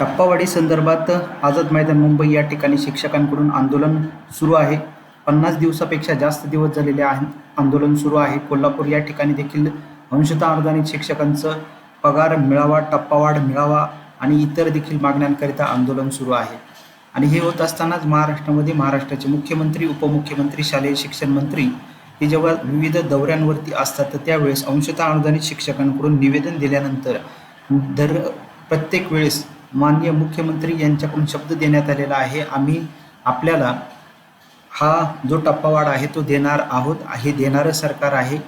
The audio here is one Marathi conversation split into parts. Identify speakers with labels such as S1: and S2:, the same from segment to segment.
S1: टप्पावाढी संदर्भात आझाद मैदान मुंबई या ठिकाणी शिक्षकांकडून आंदोलन सुरू आहे. पन्नास दिवसापेक्षा जास्त दिवस झालेले आहेत आंदोलन सुरू आहे. कोल्हापूर या ठिकाणी देखील अंशतः अनुदानित शिक्षकांचं पगार मिळावा टप्पावाढ मिळावा आणि इतर देखील मागण्यांकरिता आंदोलन सुरू आहे. आणि हे होत असतानाच महाराष्ट्रामध्ये महाराष्ट्राचे मुख्यमंत्री उपमुख्यमंत्री शालेय शिक्षण मंत्री हे जेव्हा विविध दौऱ्यांवरती असतात तर त्यावेळेस अंशतः अनुदानित शिक्षकांकडून निवेदन दिल्यानंतर दर प्रत्येक वेळेस माननीय मुख्यमंत्री यांच्याकडून शब्द देण्यात आलेला आहे. आम्ही आपल्याला हा जो टप्पावाढ आहे तो देणार आहोत. हे देणारं सरकार आहे.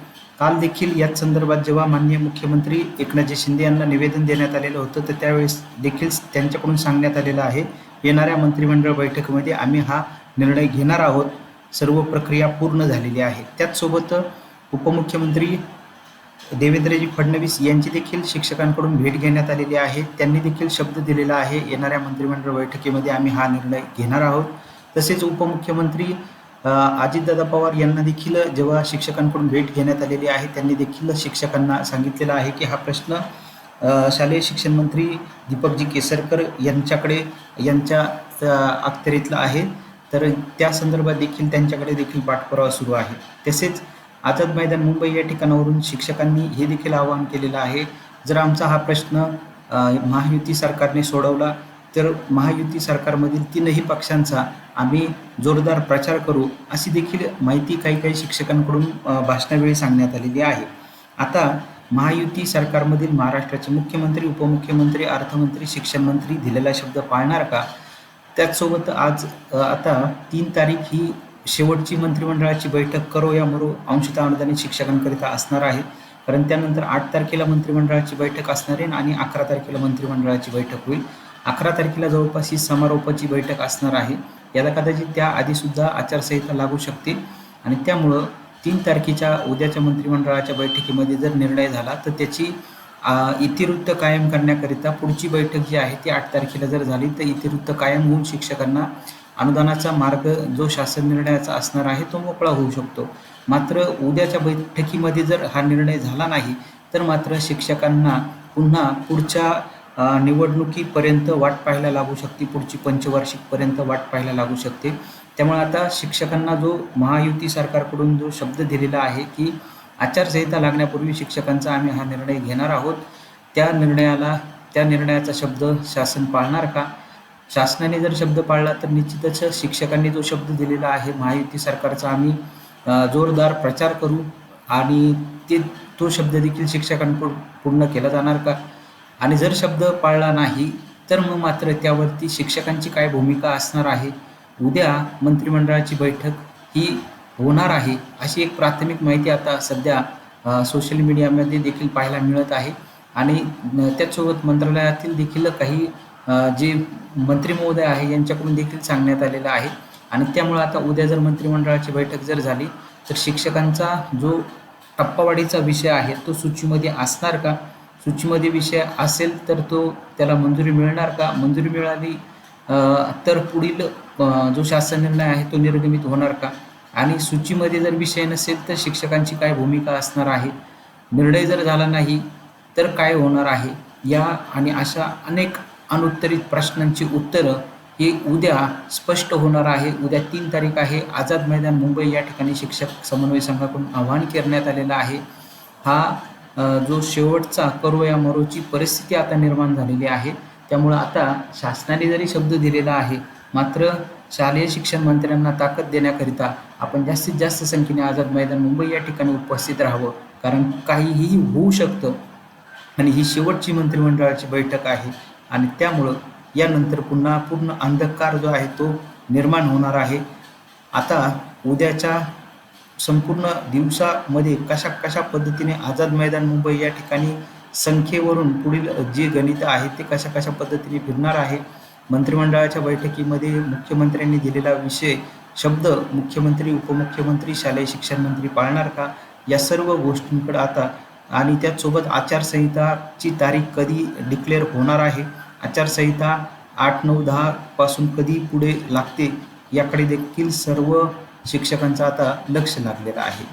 S1: काल देखील याच संदर्भात जेव्हा माननीय मुख्यमंत्री एकनाथजी शिंदे यांना निवेदन देण्यात आलेलं होतं तर त्यावेळेस देखील त्यांच्याकडून सांगण्यात आलेलं आहे. येणाऱ्या मंत्रिमंडळ बैठकीमध्ये आम्ही हा निर्णय घेणार आहोत. सर्व प्रक्रिया पूर्ण झालेली आहे. त्याचसोबत उपमुख्यमंत्री देवेंद्रजी फडणवीस यांची देखील शिक्षकांकडून भेट घेण्यात आलेली आहे. त्यांनी देखील शब्द दिलेला आहे. येणाऱ्या मंत्रिमंडळ बैठकीमध्ये आम्ही हा निर्णय घेणार आहोत. तसेच उपमुख्यमंत्री अजितदादा पवार यांना देखील जेव्हा शिक्षकांकडून भेट घेण्यात आलेली आहे त्यांनी देखील शिक्षकांना सांगितलेलं आहे की हा प्रश्न शालेय शिक्षण मंत्री दीपकजी केसरकर यांच्याकडे यांच्या अ, अखत्यारीतला आहे. तर त्या संदर्भात देखील त्यांच्याकडे देखील पाठपुरावा सुरू आहे. तसेच आझाद मैदान मुंबई या ठिकाणावरून शिक्षकांनी हे देखील आवाहन केलेलं आहे. जर आमचा हा प्रश्न महायुती सरकारने सोडवला तर महायुती सरकारमधील तीनही पक्षांचा आम्ही जोरदार प्रचार करू अशी देखील माहिती काही काही शिक्षकांकडून भाषणावेळी सांगण्यात आलेली आहे. आता महायुती सरकारमधील महाराष्ट्राचे मुख्यमंत्री उपमुख्यमंत्री अर्थमंत्री शिक्षण मंत्री दिलेला शब्द पाळणार का? त्याचसोबत आज आता तीन तारीख ही शेवटची मंत्रिमंडळाची बैठक करो या मरो अंशतः अनुदानित शिक्षकांकरिता असणार आहे. कारण त्यानंतर आठ तारखेला मंत्रिमंडळाची बैठक असणार आहे आणि अकरा तारखेला मंत्रिमंडळाची बैठक होईल. अकरा तारखेला जवळपास ही समारोपाची बैठक असणार आहे. याला कदाचित त्या आधीसुद्धा आचारसंहिता लागू शकते आणि त्यामुळं तीन तारखेच्या उद्याच्या मंत्रिमंडळाच्या बैठकीमध्ये जर निर्णय झाला तर त्याची इतिवृत्त कायम करण्याकरिता पुढची बैठक जी आहे ती आठ तारखेला जर झाली तर इतिवृत्त कायम होऊन शिक्षकांना अनुदानाचा मार्ग जो शासन निर्णयाचा असणार आहे तो मोकळा होऊ शकतो. मात्र उद्याच्या बैठकीमध्ये जर हा निर्णय झाला नाही तर मात्र शिक्षकांना पुन्हा पुढच्या निवडणुकीपर्यंत वाट पाहायला लागू शकते. पुढची पंचवार्षिकपर्यंत वाट पाहायला लागू शकते. त्यामुळे आता शिक्षकांना जो महायुती सरकारकडून जो शब्द दिलेला आहे की आचारसंहिता लागण्यापूर्वी शिक्षकांचा आम्ही हा निर्णय घेणार आहोत त्या निर्णयाला त्या निर्णयाचा शब्द शासन पाळणार का? शासनाने जर शब्द पाळला तर निश्चितच शिक्षकांनी जो शब्द दिलेला आहे महायुती सरकारचा आम्ही जोरदार प्रचार करू आणि ते तो शब्द देखील शिक्षकांकडून पूर्ण केला जाणार का? आणि जर शब्द पाळला नाही तर मग मात्र त्यावरती शिक्षकांची काय भूमिका असणार आहे? उद्या मंत्रिमंडळाची बैठक ही होणार आहे अशी एक प्राथमिक माहिती आता सध्या सोशल मीडियामध्ये देखील पाहायला मिळत आहे. आणि त्याचसोबत मंत्रालयातील देखील काही जे मंत्री महोदय आहे यांच्याकडून देखील सांगण्यात आलेलं आहे. आणि त्यामुळे आता उद्या जर मंत्रिमंडळाची बैठक जर झाली तर शिक्षकांचा जो टप्पावाढीचा विषय आहे तो सूचीमध्ये असणार का? सूचीमध्ये विषय असेल तर तो त्याला मंजुरी मिळणार का? मंजुरी मिळाली तर पुढील जो शासन निर्णय आहे तो निर्गमित होणार का? आणि सूचीमध्ये जर विषय नसेल तर शिक्षकांची काय भूमिका असणार आहे? निर्णय जर झाला नाही तर काय होणार आहे? या आणि अशा अनेक अनुत्तरित प्रश्नांची उत्तरं ही उद्या स्पष्ट होणार आहे. उद्या तीन तारीख आहे. आझाद मैदान मुंबई या ठिकाणी शिक्षक समन्वय संघाकडून आवाहन करण्यात आलेलं आहे. हा जो शेवटचा करो या मरोची परिस्थिती आता निर्माण झालेली आहे. त्यामुळं आता शासनाने जरी शब्द दिलेला आहे मात्र शालेय शिक्षण मंत्र्यांना ताकद देण्याकरिता आपण जास्तीत जास्त संख्येने आझाद मैदान मुंबई या ठिकाणी उपस्थित राहावं. कारण काहीही होऊ शकतं आणि ही शेवटची मंत्रिमंडळाची बैठक आहे. आणि त्यामुळं यानंतर पुन्हा पूर्ण अंधकार जो आहे तो निर्माण होणार आहे. आता उद्याच्या संपूर्ण दिवसामध्ये कशा कशा पद्धतीने आझाद मैदान मुंबई या ठिकाणी संख्येवरून पुढील जे गणित आहे ते कशा कशा पद्धतीने फिरणार आहे? मंत्रिमंडळाच्या बैठकीमध्ये मुख्यमंत्र्यांनी दिलेला विषय शब्द मुख्यमंत्री उपमुख्यमंत्री शालेय शिक्षण मंत्री पाळणार का? या सर्व गोष्टींकडे आता आणि त्याचसोबत आचारसंहिताची तारीख कधी डिक्लेअर होणार आहे? आचारसंहिता आठ नऊ दहा पासून कधी पुढे लागते? याकडे देखील सर्व शिक्षकांचं आता लक्ष लागलेलं आहे.